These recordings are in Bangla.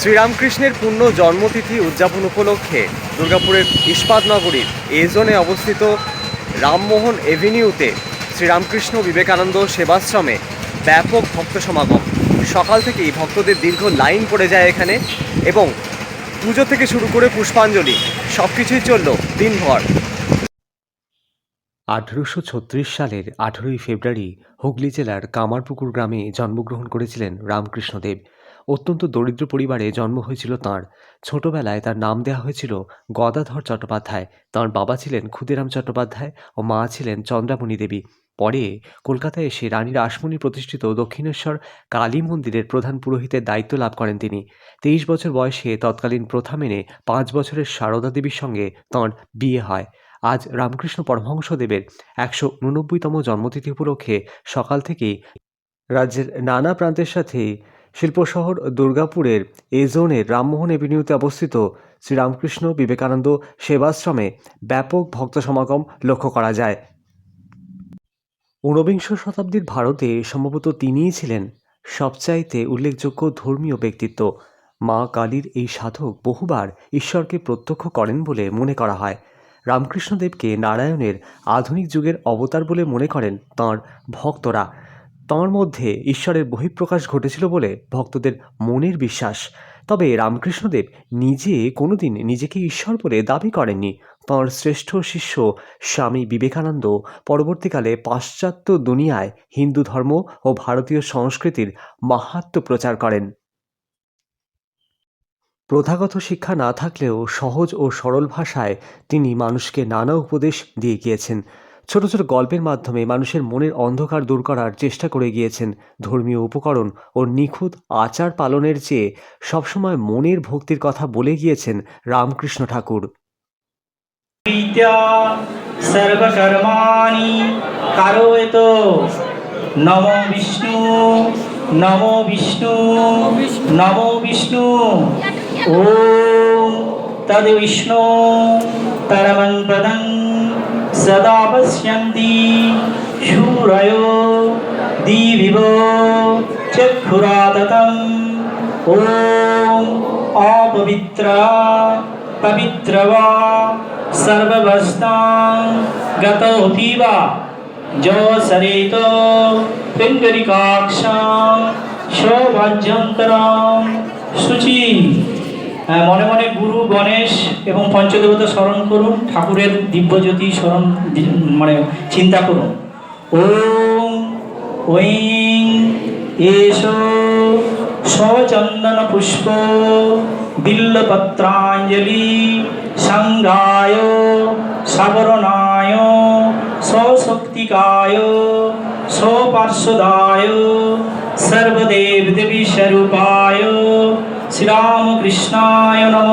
শ্রীরামকৃষ্ণের পূর্ণ জন্মতিথি উদযাপন উপলক্ষে দুর্গাপুরের ইস্পাত নগরীর এ জোনে অবস্থিত রামমোহন এভিনিউতে শ্রীরামকৃষ্ণ বিবেকানন্দ সেবাশ্রমে ব্যাপক ভক্ত সমাগম। সকাল থেকেই ভক্তদের দীর্ঘ লাইন পড়ে যায় এখানে এবং পুজো থেকে শুরু করে পুষ্পাঞ্জলি সব কিছুই চলল দিনভর। আঠেরোশো ছত্রিশ সালের আঠেরোই ফেব্রুয়ারি হুগলি জেলার কামারপুকুর গ্রামে জন্মগ্রহণ করেছিলেন রামকৃষ্ণদেব। অত্যন্ত দরিদ্র পরিবারে জন্ম হয়েছিল তাঁর। ছোটবেলায় তার নাম দেওয়া হয়েছিল গদাধর চট্টোপাধ্যায়। তাঁর বাবা ছিলেন ক্ষুদিরাম চট্টোপাধ্যায় ও মা ছিলেন চন্দ্রামণি দেবী। পরে কলকাতায় এসে রানী রাসমণি প্রতিষ্ঠিত দক্ষিণেশ্বর কালী মন্দিরের প্রধান পুরোহিতের দায়িত্ব লাভ করেন তিনি। তেইশ বছর বয়সে তৎকালীন প্রথা মেনে পাঁচ বছরের সারদা দেবীর সঙ্গে তাঁর বিয়ে হয়। আজ রামকৃষ্ণ পরমহংসদেবের একশো উননব্বইতম জন্মতিথি উপলক্ষে সকাল থেকেই রাজ্যের নানা প্রান্তের সাথে শিল্পশহর দুর্গাপুরের এ রামমোহন এভিনিউতে অবস্থিত শ্রীরামকৃষ্ণ বিবেকানন্দ সেবাশ্রমে ব্যাপক ভক্ত সমাগম লক্ষ্য করা যায়। ঊনবিংশ শতাব্দীর ভারতে সম্ভবত তিনিই ছিলেন সবচাইতে উল্লেখযোগ্য ধর্মীয় ব্যক্তিত্ব। মা কালীর এই সাধক বহুবার ঈশ্বরকে প্রত্যক্ষ করেন বলে মনে করা হয়। রামকৃষ্ণদেবকে নারায়ণের আধুনিক যুগের অবতার বলে মনে করেন তাঁর ভক্তরা। তাঁর মধ্যে ঈশ্বরের বহিঃপ্রকাশ ঘটেছিল বলে ভক্তদের মনের বিশ্বাস। তবে রামকৃষ্ণদেব নিজে কোনোদিন নিজেকে ঈশ্বর বলে দাবি করেননি। তাঁর শ্রেষ্ঠ শিষ্য স্বামী বিবেকানন্দ পরবর্তীকালে পাশ্চাত্য দুনিয়ায় হিন্দু ধর্ম ও ভারতীয় সংস্কৃতির মাহাত্ম্য প্রচার করেন। প্রথাগত শিক্ষা না থাকলেও সহজ ও সরল ভাষায় তিনি মানুষকে নানা উপদেশ দিয়ে গিয়েছেন। ছোট ছোট গল্পের মাধ্যমে মানুষের মনের অন্ধকার দূর করার চেষ্টা করে গিয়েছেন ধর্মীয় উপকরণ ও নিখুঁত আচার পালনের চেয়ে সবসময় মনের ভক্তির কথা বলে গিয়েছেন রামকৃষ্ণ ঠাকুর। নম বিষ্ণু ও তদ বিষ্ণু তরমন सदा पश्यन्ति शूरयो दिविवो चक्षुराततम् ॐ अपवित्रा पवित्र वा सर्वभस्तां गतोऽति वा। जो सरेतो शोभाज्यन्तरां शुचि মনে মনে গুরু, গণেশ এবং পঞ্চদেবতা স্মরণ করুন, ঠাকুরের দিব্যজ্যোতি স্মরণ মানে চিন্তা করুন। ওম, ঐং এষো সচন্দন পুষ্প, বিল্লপত্রাঞ্জলি, সংঘায়, সাবরণায় সশক্তিকায় সপার্শ্বদায় সর্বদেব দেবী স্বরূপায় শ্রীরামকৃষ্ণায় নম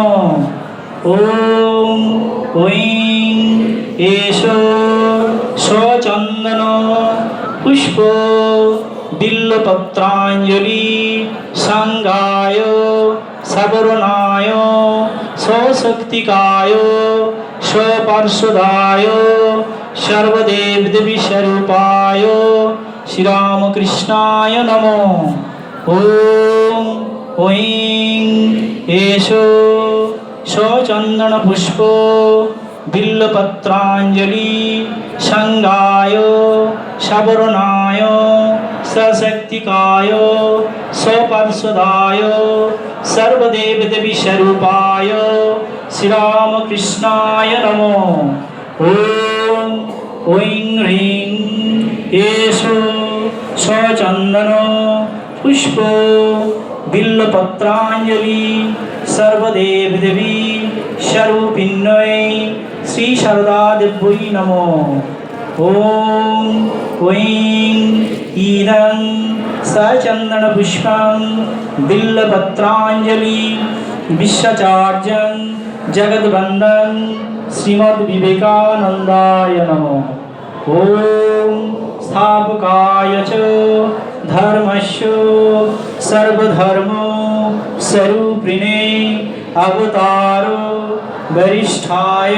ওম ঐং এষো সচন্দন পুষ্প বিল্লপত্রাঞ্জলি সংঘায় সবরণায় সশক্তিকায় স্বপার্শ্বদায় সর্বদেব দেবী স্বরূপায় শ্রীরামকৃষ্ণায় নম ওম ঐং এষো সচন্দন পুষ্প বিল্লপত্রাঞ্জলি সংঘায় সবরণায়, সশক্তিকায়, স্বপার্শ্বদায় সর্বদেব দেবী স্বরূপায় শ্রীরামকৃষ্ণায় নম। ওম ঐং হ্রিং। এষো সচন্দন পুষ্প বিল্লপত্রাঞ্জলি সর্বদেব দেবী স্বরূপিণ্যৈ শ্রী শারদা দেব্যই নম। ওম ঐং ঈদং সচন্দন পুষ্পং বিল্লপত্রাঞ্জলি বিশ্বাচার্যং জগদ্বন্দন শ্রীমদ্ বিবেকানন্দায় নম। ওম স্থাপকায় सर्वधर्मो स्वरूपिणे अवतारो वरिष्ठाय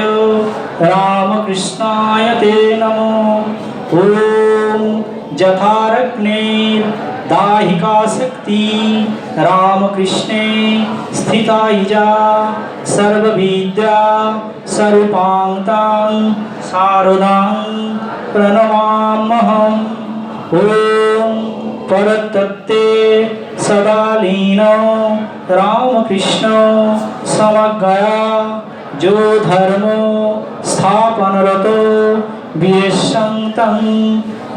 रामकृष्णाय ते नमो। ॐ जथारग्ने दाहिकाशक्ति रामकृष्णे स्थिता हिजा सर्वविद्या सर्वपाङ्क्तां शारदां प्रणमामहम् ॐ परतत्ते सदा लीनो रामकृष्ण समगया जो धर्मो स्थापनरतो वियशन्तं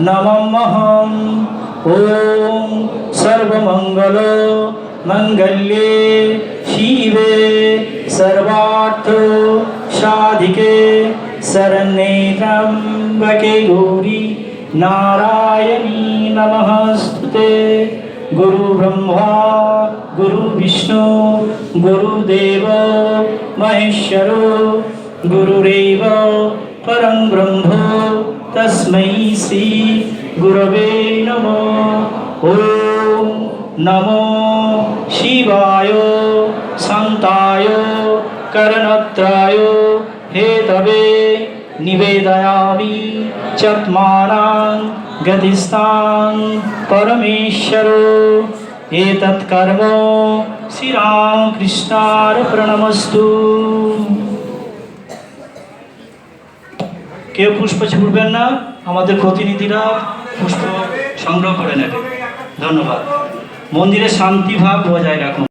नममहम् ॐ सर्वमङ्गलो, मङ्गल्ये, शिवे, सर्वार्थ साधिके शरण्ये गौरी, नारायणी नमस्ते गुरुब्रह्मा गुरुविष्णु गुरुदेव महेश्वरो गुरुरेव परं ब्रह्म, तस्मै श्री गुरवे नमो। ॐ नमो शिवाय, शान्ताय, कर्णत्राय हेतवे निवेदयामि चत्मानां गतिस्तां परमेश्वरो एतत् कर्म শ্রীরামকৃষ্ণার্পণমস্তু কেউ পুষ্প ছুটবেন না আমাদের প্রতিনিধিরা পুষ্প সংগ্রহ করে নেবে ধন্যবাদ মন্দিরে শান্তি ভাব বজায় রাখুন